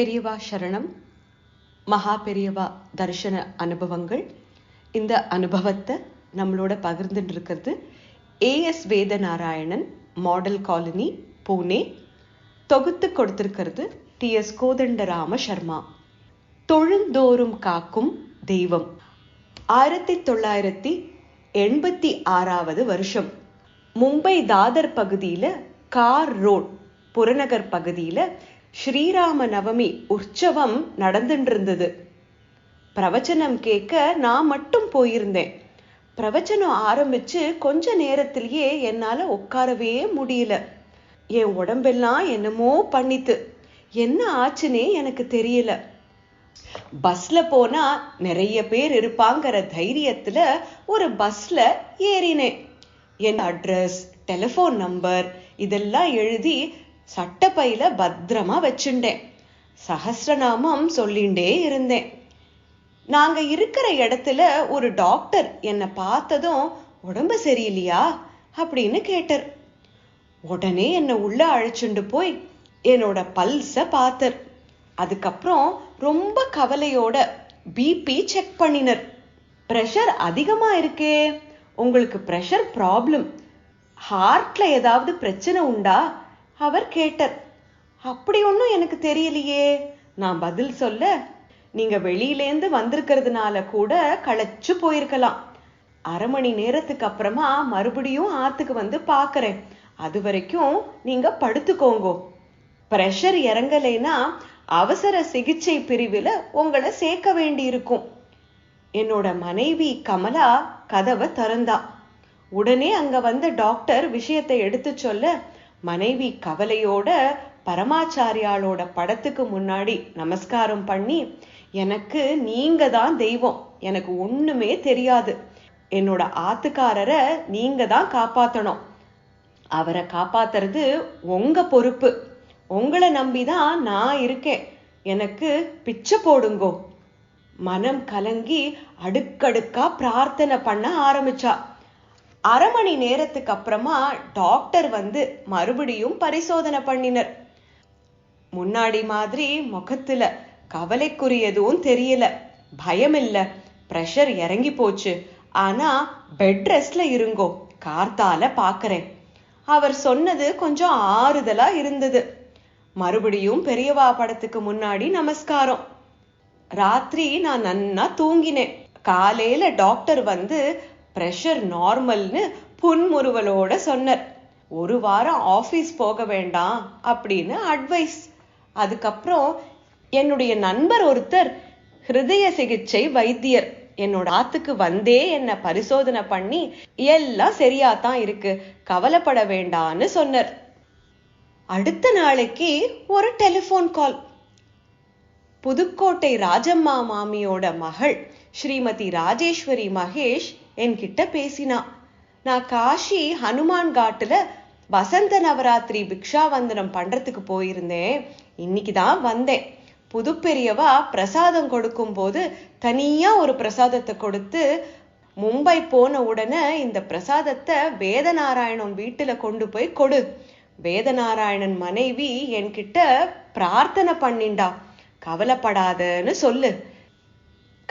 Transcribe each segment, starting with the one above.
பெரியவா சரணம். மகா பெரியவா தரிசன அனுபவங்கள். இந்த அனுபவத்தை நம்மளோட பகிர்ந்துட்டு இருக்கிறது ஏஎஸ் வேத நாராயணன் மாடல் காலனி பூனே. தொகுத்து கொடுத்திருக்கிறது டி எஸ் கோதண்டராம சர்மா தொழுந்தோறும் காக்கும் தெய்வம். ஆயிரத்தி தொள்ளாயிரத்தி எண்பத்தி ஆறாவது வருஷம். மும்பை தாதர் பகுதியில் கார் ரோட் புறநகர் பகுதியில் ஸ்ரீராம நவமி உற்சவம் நடந்துட்டு இருந்தது பிரவச்சனம் கேட்க நான் மட்டும் போயிருந்தேன். பிரவச்சனம் ஆரம்பிச்சு கொஞ்ச நேரத்திலேயே என்னால உட்காரவே முடியல. என் உடம்பெல்லாம் என்னமோ பண்ணித்து. என்ன ஆச்சுன்னே எனக்கு தெரியல. பஸ்ல போனா நிறைய பேர் இருப்பாங்கிற தைரியத்துல ஒரு பஸ்ல ஏறினேன். என் அட்ரஸ் டெலிஃபோன் நம்பர் இதெல்லாம் எழுதி சட்டப்பையில பத்திரமா வச்சுட்டேன் சகசிரநாமம் சொல்லிண்டே இருந்தேன். நாங்க இருக்கிற இடத்துல ஒரு டாக்டர் என்னை பார்த்ததும் உடம்பு சரியில்லையா? அப்படின்னு கேட்டார். உடனே என்னை உள்ள அழைச்சுண்டு போய் என்னோட பல்ஸ பார்த்தார். அதுக்கப்புறம் ரொம்ப கவலையோட பிபி செக் பண்ணினர். ப்ரெஷர் அதிகமா இருக்கே. உங்களுக்கு ப்ரெஷர் ப்ராப்ளம் ஹார்ட்ல ஏதாவது பிரச்சனை உண்டா? அவர் கேட்டார். அப்படி ஒன்றும் எனக்கு தெரியலையே. நான் பதில் சொல்ல நீங்க வெளியிலேந்து வந்திருக்கிறதுனால கூட களைச்சு போயிருக்கலாம். அரை மணி நேரத்துக்கு அப்புறமா மறுபடியும் ஆத்துக்கு வந்து பாக்குறேன். அது வரைக்கும் நீங்க படுத்துக்கோங்கோ. ப்ரெஷர் இறங்கலைன்னா அவசர சிகிச்சை பிரிவில் உங்களை சேர்க்க வேண்டி இருக்கும் என்னோட மனைவி கமலா கதவை திறந்தா. உடனே அங்க வந்த டாக்டர் விஷயத்தை எடுத்து சொல்ல மனைவி கவலையோட பரமாச்சாரியாளோட படத்துக்கு முன்னாடி நமஸ்காரம் பண்ணி எனக்கு நீங்க தான் தெய்வம். எனக்கு ஒண்ணுமே தெரியாது. என்னோட ஆத்துக்காரரை நீங்க தான் காப்பாத்தணும். அவரை காப்பாத்துறது உங்க பொறுப்பு. உங்களை நம்பிதான் நான் இருக்கேன். எனக்கு பிச்சை போடுங்கோ. மனம் கலங்கி அடுக்கடுக்கா பிரார்த்தனை பண்ண ஆரம்பிச்சா. அரை மணி நேரத்துக்கு அப்புறமா டாக்டர் வந்து மறுபடியும் பரிசோதனை பண்ணினர். முன்னாடி மாதிரி முகத்துல கவலைக்குரியதும் தெரியல. பயம் இல்ல ப்ரெஷர் இறங்கி போச்சு. ஆனா பெட் ரெஸ்ட்ல இருங்கோ கார்த்தால பாக்குறேன். அவர் சொன்னது கொஞ்சம் ஆறுதலா இருந்தது. மறுபடியும் பெரியவா படத்துக்கு முன்னாடி நமஸ்காரம். ராத்திரி நான் நன்னா தூங்கினேன். காலையில டாக்டர் வந்து ப்ரெஷர் நார்மல்னு புன்முறுவலோட சொன்னார். ஒரு வாரம் ஆஃபீஸ் போக வேண்டாம் அப்படின்னு அட்வைஸ் அதுக்கப்புறம் என்னுடைய நண்பர் ஒருத்தர் ஹிருதய சிகிச்சை வைத்தியர் என்னோட ஆத்துக்கு வந்தே என்ன பரிசோதனை பண்ணி எல்லாம் சரியா தான் இருக்கு கவலைப்பட வேண்டான்னு சொன்னார். அடுத்த நாளைக்கு ஒரு டெலிஃபோன் கால் புதுக்கோட்டை ராஜம்மா மாமியோட மகள் ஸ்ரீமதி ராஜேஸ்வரி மகேஷ் என்கிட்ட பேசினா. நான் காஷி ஹனுமான் காட்டுல வசந்த நவராத்திரி பிக்ஷாவந்தனம் பண்றதுக்கு போயிருந்தேன். இன்னைக்கு தான் வந்தேன். புது பெரியவா பிரசாதம் கொடுக்கும் போது தனியா ஒரு பிரசாதத்தை கொடுத்து மும்பை போன உடனே இந்த பிரசாதத்தை வேதநாராயணன் வீட்டுல கொண்டு போய் கொடு. வேதநாராயணன் மனைவி என்கிட்ட பிரார்த்தனை பண்ணிண்டா. கவலைப்படாதன்னு சொல்லு.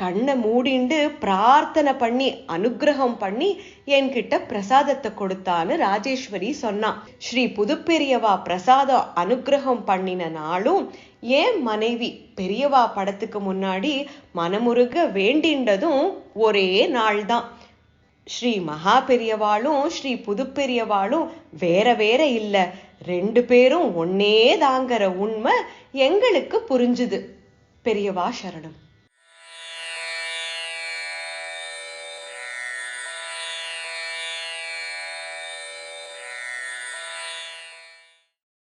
கண்ணை மூடிண்டு பிரார்த்தனை பண்ணி அனுகிரகம் பண்ணி என்கிட்ட பிரசாதத்தை கொடுத்தான்னு ராஜேஸ்வரி சொன்னான். ஸ்ரீ புதுப்பெரியவா பிரசாதம் அனுகிரகம் பண்ணின நாளும் ஏன் மனைவி பெரியவா படத்துக்கு முன்னாடி மனமுருக வேண்டின்றதும் ஒரே நாள் தான் ஸ்ரீ மகா பெரியவாளும் ஸ்ரீ புதுப்பெரியவாளும் வேற வேற இல்லை. ரெண்டு பேரும் ஒன்னே தாங்கிற உண்மை எங்களுக்கு புரிஞ்சுது. பெரியவா சரணம்.